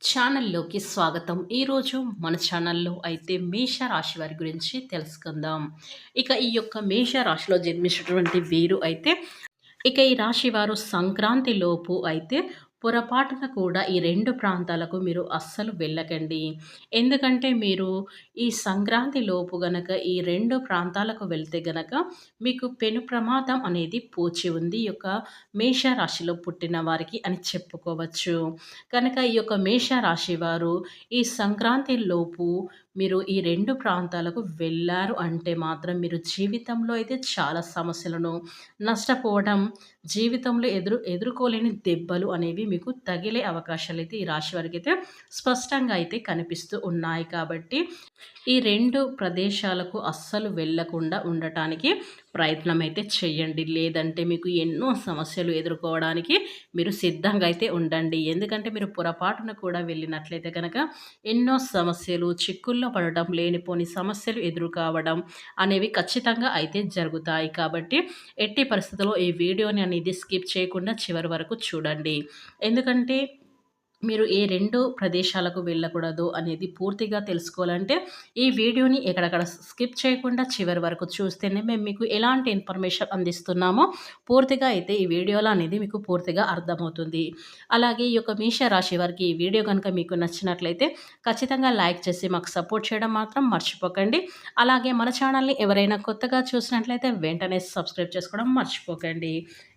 ఛానల్లోకి స్వాగతం. ఈరోజు మన ఛానల్లో అయితే మేష రాశి వారి గురించి తెలుసుకుందాం. ఇక ఈ యొక్క మేష రాశిలో జన్మించినటువంటి వీరు అయితే ఇక ఈ రాశి వారు సంక్రాంతి లోపు అయితే పొరపాటున కూడా ఈ రెండు ప్రాంతాలకు మీరు అస్సలు వెళ్ళకండి. ఎందుకంటే మీరు ఈ సంక్రాంతి లోపు గనక ఈ రెండు ప్రాంతాలకు వెళ్తే గనక మీకు పెను ప్రమాదం అనేది పోచి ఉంది. ఈ యొక్క మేష రాశిలో పుట్టిన వారికి అని చెప్పుకోవచ్చు. కనుక ఈ యొక్క మేషరాశి వారు ఈ సంక్రాంతి లోపు మీరు ఈ రెండు ప్రాంతాలకు వెళ్ళారు అంటే మాత్రం మీరు జీవితంలో అయితే చాలా సమస్యలను నష్టపోవడం జీవితంలో ఎదురు ఎదుర్కోలేని దెబ్బలు అనేవి మీకు తగిలే అవకాశాలు అయితే ఈ రాశి వారికి అయితే స్పష్టంగా అయితే కనిపిస్తూ ఉన్నాయి. కాబట్టి ఈ రెండు ప్రదేశాలకు అస్సలు వెళ్ళకుండా ఉండటానికి ప్రయత్నం అయితే చేయండి. లేదంటే మీకు ఎన్నో సమస్యలు ఎదుర్కోవడానికి మీరు సిద్ధంగా అయితే ఉండండి. ఎందుకంటే మీరు పొరపాటున కూడా వెళ్ళినట్లయితే కనుక ఎన్నో సమస్యలు చిక్కులు చిక్కుల్లో పడటం లేనిపోని సమస్యలు ఎదురు కావడం అనేవి ఖచ్చితంగా అయితే జరుగుతాయి. కాబట్టి ఎట్టి పరిస్థితుల్లో ఈ వీడియోని అనేది స్కిప్ చేయకుండా చివరి వరకు చూడండి. ఎందుకంటే మీరు ఏ రెండు ప్రదేశాలకు వెళ్ళకూడదు అనేది పూర్తిగా తెలుసుకోవాలంటే ఈ వీడియోని ఎక్కడక్కడ స్కిప్ చేయకుండా చివరి వరకు చూస్తేనే మేము మీకు ఎలాంటి ఇన్ఫర్మేషన్ అందిస్తున్నామో పూర్తిగా అయితే ఈ వీడియోలో అనేది మీకు పూర్తిగా అర్థమవుతుంది. అలాగే ఈ యొక్క మీష రాశి వారికి ఈ వీడియో కనుక మీకు నచ్చినట్లయితే ఖచ్చితంగా లైక్ చేసి మాకు సపోర్ట్ చేయడం మాత్రం మర్చిపోకండి. అలాగే మన ఛానల్ని ఎవరైనా కొత్తగా చూసినట్లయితే వెంటనే సబ్స్క్రైబ్ చేసుకోవడం మర్చిపోకండి.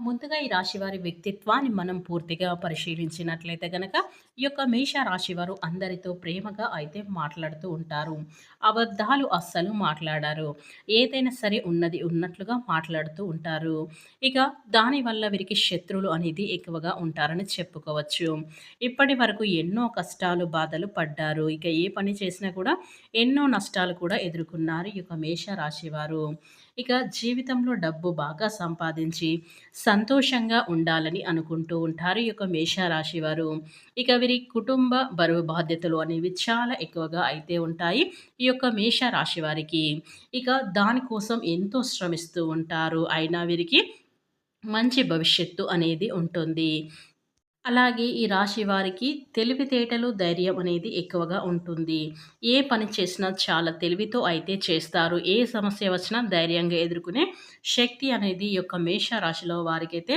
ముందుగా ఈ రాశివారి వ్యక్తిత్వాన్ని మనం పూర్తిగా పరిశీలించినట్లయితే గనక ఈ యొక్క మేష రాశివారు అందరితో ప్రేమగా అయితే మాట్లాడుతూ ఉంటారు. అబద్ధాలు అస్సలు మాట్లాడారు. ఏదైనా సరే ఉన్నది ఉన్నట్లుగా మాట్లాడుతూ ఉంటారు. ఇక దానివల్ల వీరికి శత్రువులు అనేది ఎక్కువగా ఉంటారని చెప్పుకోవచ్చు. ఇప్పటి వరకు ఎన్నో కష్టాలు బాధలు పడ్డారు. ఇక ఏ పని చేసినా కూడా ఎన్నో నష్టాలు కూడా ఎదుర్కొన్నారు ఈ యొక్క మేష రాశివారు ఇక జీవితంలో డబ్బు బాగా సంపాదించి సంతోషంగా ఉండాలని అనుకుంటూ ఉంటారు ఈ యొక్క మేషరాశి వారు. ఇక వీరి కుటుంబ బరువు బాధ్యతలు అనేవి చాలా ఎక్కువగా అయితే ఉంటాయి ఈ యొక్క మేషరాశి వారికి. ఇక దానికోసం ఎంతో శ్రమిస్తూ ఉంటారు. అయినా వీరికి మంచి భవిష్యత్తు అనేది ఉంటుంది. అలాగే ఈ రాశి వారికి తెలివితేటలు ధైర్యం అనేది ఎక్కువగా ఉంటుంది. ఏ పని చేసినా చాలా తెలివితో అయితే చేస్తారు. ఏ సమస్య వచ్చినా ధైర్యంగా ఎదుర్కొనే శక్తి అనేది ఈ యొక్క మేష రాశిలో వారికైతే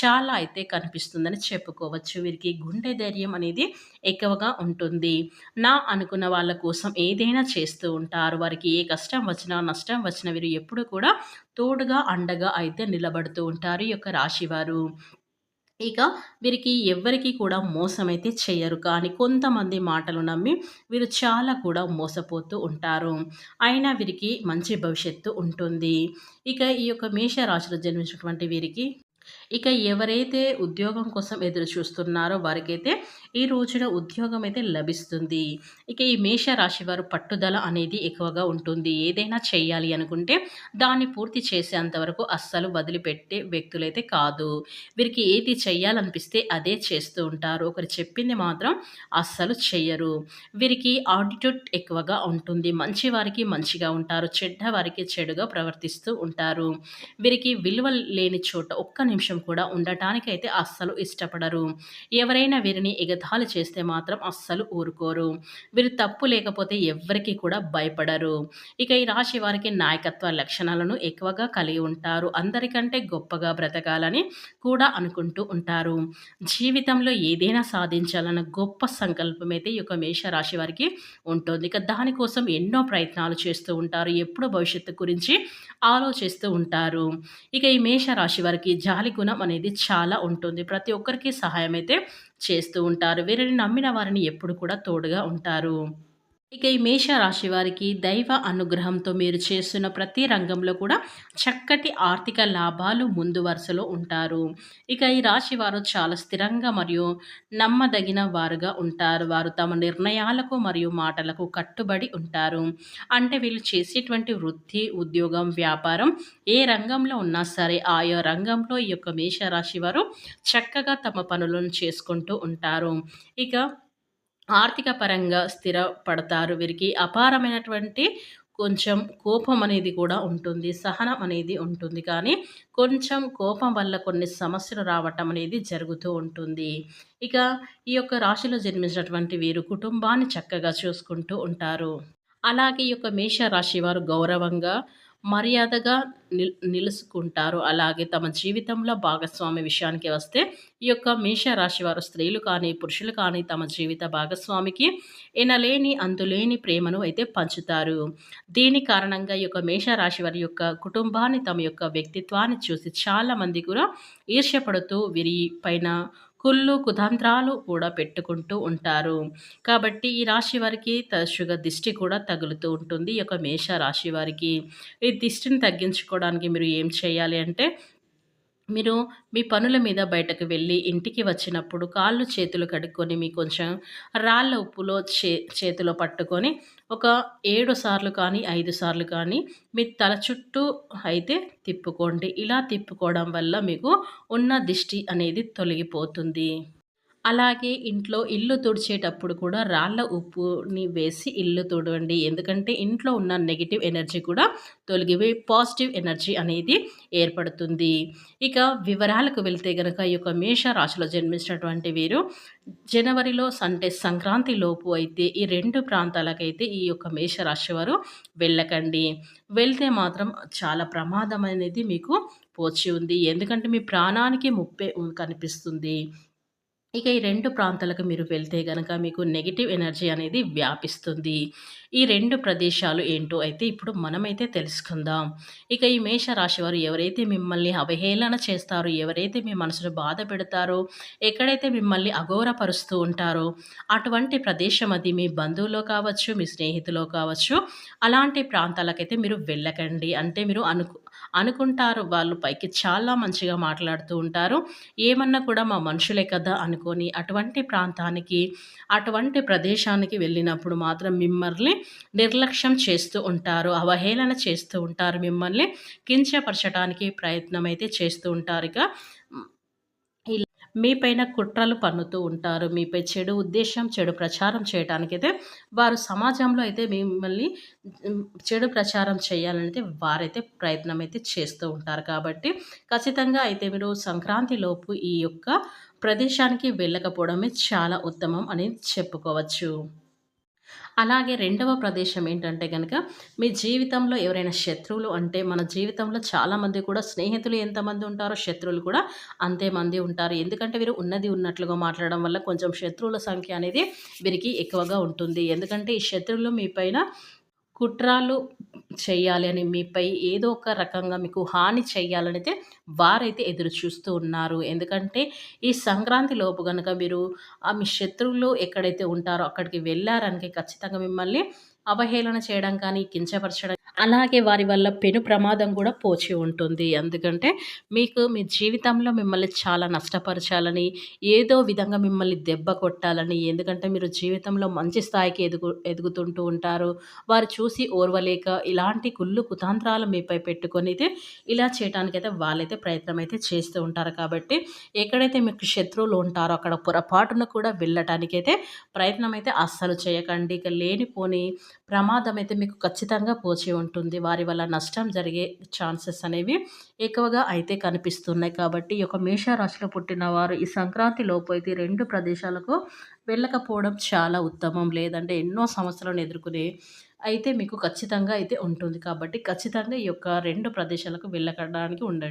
చాలా అయితే కనిపిస్తుందని చెప్పుకోవచ్చు. వీరికి గుండె ధైర్యం అనేది ఎక్కువగా ఉంటుంది. నా అనుకున్న వాళ్ళ కోసం ఏదైనా చేస్తూ ఉంటారు. వారికి ఏ కష్టం వచ్చినా నష్టం వచ్చినా వీరు ఎప్పుడు కూడా తోడుగా అండగా అయితే నిలబడుతూ ఉంటారు ఈ యొక్క రాశివారు ఇక వీరికి ఎవ్వరికి కూడా మోసమైతే చేయరు. కానీ కొంతమంది మాటలు నమ్మి వీరు చాలా కూడా మోసపోతూ ఉంటారు. అయినా వీరికి మంచి భవిష్యత్తు ఉంటుంది. ఇక ఈ యొక్క మేషరాశిలో జన్మించినటువంటి వీరికి ఇక ఎవరైతే ఉద్యోగం కోసం ఎదురు చూస్తున్నారో వారికైతే ఈ రోజున ఉద్యోగం అయితే లభిస్తుంది. ఇక ఈ మేష రాశి వారు పట్టుదల అనేది ఎక్కువగా ఉంటుంది. ఏదైనా చేయాలి అనుకుంటే దాన్ని పూర్తి చేసేంత వరకు అస్సలు వదిలిపెట్టే వ్యక్తులైతే కాదు. వీరికి ఏది చేయాలనిపిస్తే అదే చేస్తూ ఉంటారు. ఒకరు చెప్పింది మాత్రం అస్సలు చెయ్యరు వీరికి ఆటిట్యూడ్ ఎక్కువగా ఉంటుంది. మంచి వారికి మంచిగా ఉంటారు. చెడ్డ వారికి చెడుగా ప్రవర్తిస్తూ ఉంటారు. వీరికి విలువ లేని చోట ఒక్క నిమిషం కూడా ఉండటానికైతే అస్సలు ఇష్టపడరు. ఎవరైనా వీరిని ఎగతాళి చేస్తే మాత్రం అస్సలు ఊరుకోరు. వీరు తప్పు లేకపోతే ఎవరికి కూడా భయపడరు. ఇక ఈ రాశి వారికి నాయకత్వ లక్షణాలను ఎక్కువగా కలిగి ఉంటారు. అందరికంటే గొప్పగా బ్రతకాలని కూడా అనుకుంటూ ఉంటారు. జీవితంలో ఏదైనా సాధించాలన్న గొప్ప సంకల్పం అయితే ఈ యొక్క మేష రాశి వారికి ఉంటుంది. ఇక దానికోసం ఎన్నో ప్రయత్నాలు చేస్తూ ఉంటారు. ఎప్పుడు భవిష్యత్తు గురించి ఆలోచిస్తూ ఉంటారు. ఇక ఈ మేష రాశి వారికి జాలి గుణం అనేది చాలా ఉంటుంది. ప్రతి ఒక్కరికి సహాయం అయితే చేస్తూ ఉంటారు. వీరిని నమ్మిన వారిని ఎప్పుడు కూడా తోడుగా ఉంటారు. ఇక ఈ మేషరాశి వారికి దైవ అనుగ్రహంతో మీరు చేస్తున్న ప్రతి రంగంలో కూడా చక్కటి ఆర్థిక లాభాలు ముందు వరుసలో ఉంటారు. ఇక ఈ రాశి వారు చాలా స్థిరంగా మరియు నమ్మదగిన వారుగా ఉంటారు. వారు తమ నిర్ణయాలకు మరియు మాటలకు కట్టుబడి ఉంటారు. అంటే వీళ్ళు చేసేటువంటి వృత్తి ఉద్యోగం వ్యాపారం ఏ రంగంలో ఉన్నా సరే ఆయా రంగంలో ఈ యొక్క మేషరాశి వారు చక్కగా తమ పనులను చేసుకుంటూ ఉంటారు. ఇక ఆర్థిక పరంగా స్థిరపడతారు. వీరికి అపారమైనటువంటి కొంచెం కోపం అనేది కూడా ఉంటుంది. సహనం అనేది ఉంటుంది. కానీ కొంచెం కోపం వల్ల కొన్ని సమస్యలు రావటం అనేది జరుగుతూ ఉంటుంది. ఇక ఈ యొక్క రాశిలో జన్మించినటువంటి వీరు కుటుంబాన్ని చక్కగా చూసుకుంటూ ఉంటారు. అలాగే ఈ యొక్క మేష రాశి వారు గౌరవంగా మర్యాదగా నిలుసుకుంటారు. అలాగే తమ జీవితంలో భాగస్వామి విషయానికి వస్తే ఈ యొక్క మేషరాశి వారు స్త్రీలు కానీ పురుషులు కానీ తమ జీవిత భాగస్వామికి ఎనలేని అందులేని ప్రేమను అయితే పంచుతారు. దీని కారణంగా ఈ యొక్క మేషరాశి వారి యొక్క కుటుంబాన్ని తమ యొక్క వ్యక్తిత్వాన్ని చూసి చాలామంది కూడా ఈర్ష్యపడుతూ వీరి పైన కుళ్ళు కుతంత్రాలు కూడా పెట్టుకుంటూ ఉంటారు. కాబట్టి ఈ రాశి వారికి తరచుగా దిష్టి కూడా తగులుతూ ఉంటుంది ఈ యొక్క మేష రాశి వారికి. ఈ దిష్టిని తగ్గించుకోవడం తగ్గించుకోవడానికి మీరు ఏం చేయాలి అంటే మీరు మీ పనుల మీద బయటకు వెళ్ళి ఇంటికి వచ్చినప్పుడు కాళ్ళు చేతులు కడుక్కొని మీ కొంచెం రాళ్ళ ఉప్పులో చే చేతిలో పట్టుకొని ఒక ఏడు సార్లు కానీ ఐదు సార్లు కానీ మీ తల చుట్టూ అయితే తిప్పుకోండి. ఇలా తిప్పుకోవడం వల్ల మీకు ఉన్న దిష్టి అనేది తొలగిపోతుంది. అలాగే ఇంట్లో ఇల్లు తుడిచేటప్పుడు కూడా రాళ్ళ ఉప్పుని వేసి ఇల్లు తుడవండి. ఎందుకంటే ఇంట్లో ఉన్న నెగిటివ్ ఎనర్జీ కూడా తొలగిపోయి పాజిటివ్ ఎనర్జీ అనేది ఏర్పడుతుంది. ఇక వివరాలకు వెళ్తే గనక ఈ యొక్క మేష రాశిలో జన్మించినటువంటి వీరు జనవరిలో అంటే సంక్రాంతి లోపు అయితే ఈ రెండు ప్రాంతాలకైతే ఈ యొక్క మేషరాశి వారు వెళ్ళకండి. వెళ్తే మాత్రం చాలా ప్రమాదం అనేది మీకు పోచి ఉంది. ఎందుకంటే మీ ప్రాణానికి ముప్పే కనిపిస్తుంది. ఇక ఈ రెండు ప్రాంతాలకు మీరు వెళ్తే కనుక మీకు నెగిటివ్ ఎనర్జీ అనేది వ్యాపిస్తుంది. ఈ రెండు ప్రదేశాలు ఏంటో అయితే ఇప్పుడు మనమైతే తెలుసుకుందాం. ఇక ఈ మేష రాశి వారు ఎవరైతే మిమ్మల్ని అవహేళన చేస్తారో ఎవరైతే మీ మనసును బాధ పెడతారో ఎక్కడైతే మిమ్మల్ని అఘోరపరుస్తూ ఉంటారో అటువంటి ప్రదేశం అది మీ బంధువులో కావచ్చు మీ స్నేహితులో కావచ్చు అలాంటి ప్రాంతాలకైతే మీరు వెళ్ళకండి. అంటే మీరు అనుకు అనుకుంటారు వాళ్ళు పైకి చాలా మంచిగా మాట్లాడుతూ ఉంటారు. ఏమన్నా కూడా మా మనుషులే కదా అనుకొని అటువంటి ప్రాంతానికి అటువంటి ప్రదేశానికి వెళ్ళినప్పుడు మాత్రం మిమ్మల్ని నిర్లక్ష్యం చేస్తూ ఉంటారు అవహేళన చేస్తూ ఉంటారు మిమ్మల్ని కించపరచడానికి ప్రయత్నం అయితే చేస్తూ ఉంటారు. ఇక మీపైన కుట్రలు పన్నుతూ ఉంటారు. మీపై చెడు ఉద్దేశం చెడు ప్రచారం చేయడానికైతే వారు సమాజంలో అయితే మిమ్మల్ని చెడు ప్రచారం చేయాలనైతే వారైతే ప్రయత్నం అయితే చేస్తూ ఉంటారు. కాబట్టి ఖచ్చితంగా అయితే మీరు సంక్రాంతిలోపు ఈ యొక్క ప్రదేశానికి వెళ్ళకపోవడమే చాలా ఉత్తమం అని చెప్పుకోవచ్చు. అలాగే రెండవ ప్రదేశం ఏంటంటే కనుక మీ జీవితంలో ఎవరైనా శత్రువులు అంటే మన జీవితంలో చాలామంది కూడా స్నేహితులు ఎంతమంది ఉంటారో శత్రువులు కూడా అంతే మంది ఉంటారు. ఎందుకంటే వీరు ఉన్నది ఉన్నట్లుగా మాట్లాడడం వల్ల కొంచెం శత్రువుల సంఖ్య అనేది వీరికి ఎక్కువగా ఉంటుంది. ఎందుకంటే ఈ శత్రువులు మీ పైన కుట్రాలు చేయాలి అని మీపై ఏదో ఒక రకంగా మీకు హాని చేయాలనైతే వారైతే ఎదురు చూస్తూ ఉన్నారు. ఎందుకంటే ఈ సంక్రాంతి లోపు కనుక మీరు ఆ మీ శత్రువులు ఎక్కడైతే ఉంటారో అక్కడికి వెళ్ళారనికి ఖచ్చితంగా మిమ్మల్ని అవహేళన చేయడం కానీ కించపరచడం అలాగే వారి వల్ల పెను ప్రమాదం కూడా పోచి ఉంటుంది. ఎందుకంటే మీకు మీ జీవితంలో మిమ్మల్ని చాలా నష్టపరచాలని ఏదో విధంగా మిమ్మల్ని దెబ్బ కొట్టాలని ఎందుకంటే మీరు జీవితంలో మంచి స్థాయికి ఎదుగు ఎదుగుతుంటూ ఉంటారు. వారు చూసి ఓర్వలేక ఇలాంటి కుళ్ళు కుతాంత్రాలు మీపై పెట్టుకొని ఇలా చేయడానికైతే వాళ్ళైతే ప్రయత్నం అయితే చేస్తూ ఉంటారు. కాబట్టి ఎక్కడైతే మీకు శత్రువులు ఉంటారో అక్కడ పొరపాటున కూడా వెళ్ళటానికైతే ప్రయత్నం అయితే అస్సలు చేయకండి. ఇక లేనిపోని ప్రమాదం అయితే మీకు ఖచ్చితంగా పోచి ఉంటుంది. వారి వల్ల నష్టం జరిగే ఛాన్సెస్ అనేవి ఎక్కువగా అయితే కనిపిస్తున్నాయి. కాబట్టి ఈ యొక్క మేషరాశిలో పుట్టిన వారు ఈ సంక్రాంతి లోపు అయితే రెండు ప్రదేశాలకు వెళ్ళకపోవడం చాలా ఉత్తమం. లేదంటే ఎన్నో సమస్యలను ఎదుర్కొనే అయితే మీకు ఖచ్చితంగా అయితే ఉంటుంది. కాబట్టి ఖచ్చితంగా ఈ యొక్క రెండు ప్రదేశాలకు వెళ్ళకడానికి ఉండండి.